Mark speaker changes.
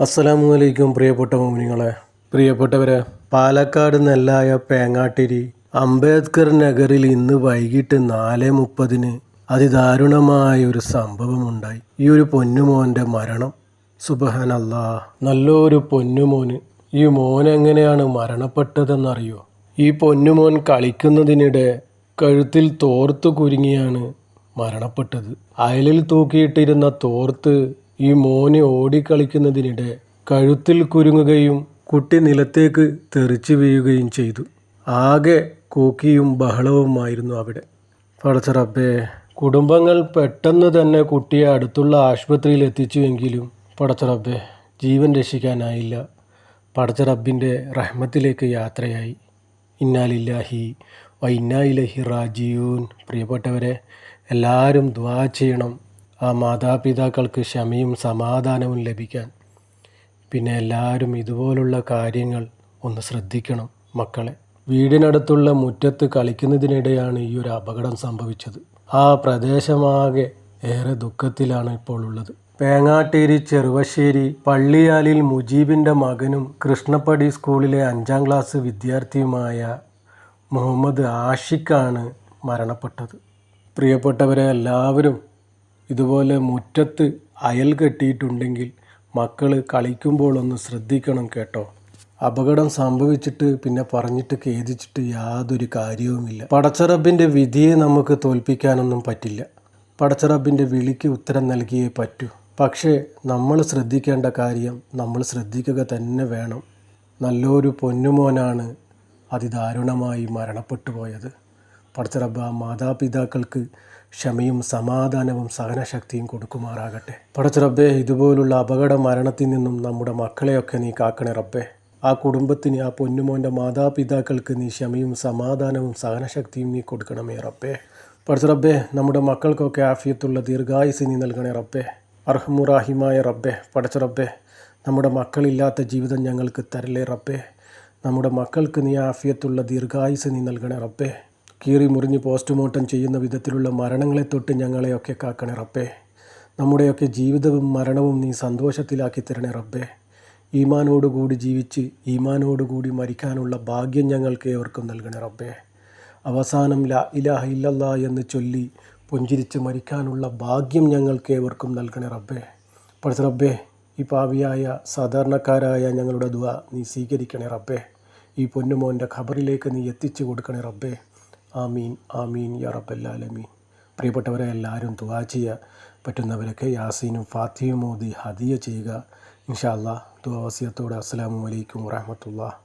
Speaker 1: അസ്സലാമു അലൈക്കും പ്രിയപ്പെട്ട മോമിനിങ്ങളെ. പ്രിയപ്പെട്ടവരെ പാലക്കാട് നെല്ലായ പേങ്ങാട്ടിരി അംബേദ്കർ നഗറിൽ ഇന്ന് വൈകിട്ട് നാല് മുപ്പതിന് അതിദാരുണമായ ഒരു സംഭവമുണ്ടായി. ഈ ഒരു പൊന്നുമോന്റെ മരണം. സുബഹനല്ലാ. നല്ലൊരു പൊന്നുമോന്. ഈ മോൻ എങ്ങനെയാണ് മരണപ്പെട്ടതെന്നറിയോ? ഈ പൊന്നുമോൻ കളിക്കുന്നതിനിടെ കഴുത്തിൽ തോർത്ത് കുരുങ്ങിയാണ് മരണപ്പെട്ടത്. അയലിൽ തൂക്കിയിട്ടിരുന്ന തോർത്ത് ഈ മോന് ഓടിക്കളിക്കുന്നതിനിടെ കഴുത്തിൽ കുരുങ്ങുകയും കുട്ടി നിലത്തേക്ക് തെറിച്ചു വീഴുകയും ചെയ്തു. ആകെ കൂക്കിയും ബഹളവുമായിരുന്നു അവിടെ. പടച്ച റബ്ബേ കുടുംബങ്ങൾ പെട്ടെന്ന് തന്നെ കുട്ടിയെ അടുത്തുള്ള ആശുപത്രിയിൽ എത്തിച്ചുവെങ്കിലും പടച്ച റബ്ബേ ജീവൻ രക്ഷിക്കാനായില്ല. പടച്ചറബിന്റെ റഹ്മത്തിലേക്ക് യാത്രയായി. ഇന്നാലില്ലാഹി വൈന്നായിലഹി റാജിയൂൻ പ്രിയപ്പെട്ടവരെ എല്ലാവരും ദ്വാ ചെയ്യണം. ആ മാതാപിതാക്കൾക്ക് ക്ഷമയും സമാധാനവും ലഭിക്കാൻ. പിന്നെ എല്ലാവരും ഇതുപോലുള്ള കാര്യങ്ങൾ ഒന്ന് ശ്രദ്ധിക്കണം മക്കളെ. വീടിനടുത്തുള്ള മുറ്റത്ത് കളിക്കുന്നതിനിടെയാണ് ഈ ഒരു അപകടം സംഭവിച്ചത്. ആ പ്രദേശമാകെ ഏറെ ദുഃഖത്തിലാണ് ഇപ്പോൾ ഉള്ളത്. പേങ്ങാട്ടേരി ചെറുവശ്ശേരി പള്ളിയാലിൽ മുജീബിന്റെ മകനും കൃഷ്ണപ്പടി സ്കൂളിലെ അഞ്ചാം ക്ലാസ് വിദ്യാർത്ഥിയുമായ മുഹമ്മദ് ആഷിഖാണ് മരണപ്പെട്ടത്. പ്രിയപ്പെട്ടവരെ എല്ലാവരും ഇതുപോലെ മുറ്റത്ത് അയൽ കെട്ടിയിട്ടുണ്ടെങ്കിൽ മക്കൾ കളിക്കുമ്പോൾ ഒന്ന് ശ്രദ്ധിക്കണം കേട്ടോ. അപകടം സംഭവിച്ചിട്ട് പിന്നെ പറഞ്ഞിട്ട് ഖേദിച്ചിട്ട് യാതൊരു കാര്യവുമില്ല. പടച്ചറബിന്റെ വിധിയെ നമുക്ക് തോൽപ്പിക്കാനൊന്നും പറ്റില്ല. പടച്ചറബിന്റെ വിളിക്ക് ഉത്തരം നൽകിയേ പറ്റൂ. പക്ഷേ നമ്മൾ ശ്രദ്ധിക്കേണ്ട കാര്യം നമ്മൾ ശ്രദ്ധിക്കുക തന്നെ വേണം. നല്ലൊരു പൊന്നുമോനാണ് അതിദാരുണമായി മരണപ്പെട്ടു പോയത് പടച്ചറബ്ബ മാതാപിതാക്കൾക്ക് ക്ഷമയും സമാധാനവും സഹനശക്തിയും കൊടുക്കുമാറാകട്ടെ. പടച്ചറബ്ബെ ഇതുപോലുള്ള അപകട മരണത്തിൽ നിന്നും നമ്മുടെ മക്കളെയൊക്കെ നീ കാക്കണേ റബ്ബേ. ആ കുടുംബത്തിന് ആ പൊന്നുമോന്റെ മാതാപിതാക്കൾക്ക് നീ ക്ഷമയും സമാധാനവും സഹനശക്തിയും നീ കൊടുക്കണമേ റബ്ബേ. പടച്ചറബ്ബെ നമ്മുടെ മക്കൾക്കൊക്കെ ആഫിയത്തുള്ള ദീർഘായുസ് നീ നൽകണേ റബ്ബേ. അർഹമുറാഹിമായ റബ്ബെ പടച്ചറബ്ബെ നമ്മുടെ മക്കളില്ലാത്ത ജീവിതം ഞങ്ങൾക്ക് തരലേ റബ്ബേ. നമ്മുടെ മക്കൾക്ക് നീ ആഫിയത്തുള്ള ദീർഘായുസ് നീ നൽകണേ റബ്ബേ. കീറി മുറിഞ്ഞ് പോസ്റ്റ്മോർട്ടം ചെയ്യുന്ന വിധത്തിലുള്ള മരണങ്ങളെ തൊട്ട് ഞങ്ങളെയൊക്കെ കാക്കണേ റബ്ബേ. നമ്മുടെയൊക്കെ ജീവിതവും മരണവും നീ സന്തോഷത്തിലാക്കി തരണേ റബ്ബേ. ഈമാനോടുകൂടി ജീവിച്ച് ഈമാനോടുകൂടി മരിക്കാനുള്ള ഭാഗ്യം ഞങ്ങൾക്ക് ഏവർക്കും നൽകണേ റബ്ബേ. അവസാനം ല ഇലാഹ ഇല്ലല്ല എന്ന് ചൊല്ലി പുഞ്ചിരിച്ച് മരിക്കാനുള്ള ഭാഗ്യം ഞങ്ങൾക്ക് ഏവർക്കും നൽകണേ റബ്ബേ. പഠിച്ച റബ്ബേ ഈ പാവിയായ സാധാരണക്കാരായ ഞങ്ങളുടെ ദുവ നീ സ്വീകരിക്കണേ റബ്ബേ. ഈ പൊന്നുമോന്റെ ഖബറിലേക്ക് നീ എത്തിച്ചു കൊടുക്കണേ റബ്ബേ. ആമീൻ ആമീൻ യാ റബ്ബല്ലാലമീൻ പ്രിയപ്പെട്ടവരെ എല്ലാവരും ദുവാ ചെയ്യുക പറ്റുന്നവരൊക്കെ യാസീനും ഫാത്തിയും മോദി ഹദിയ ചെയ്യുക. ഇൻഷാ അല്ലാ അസ്സാം വസിയത്തോടെ. അസ്സലാമു അലൈക്കും വറഹമത്തുള്ള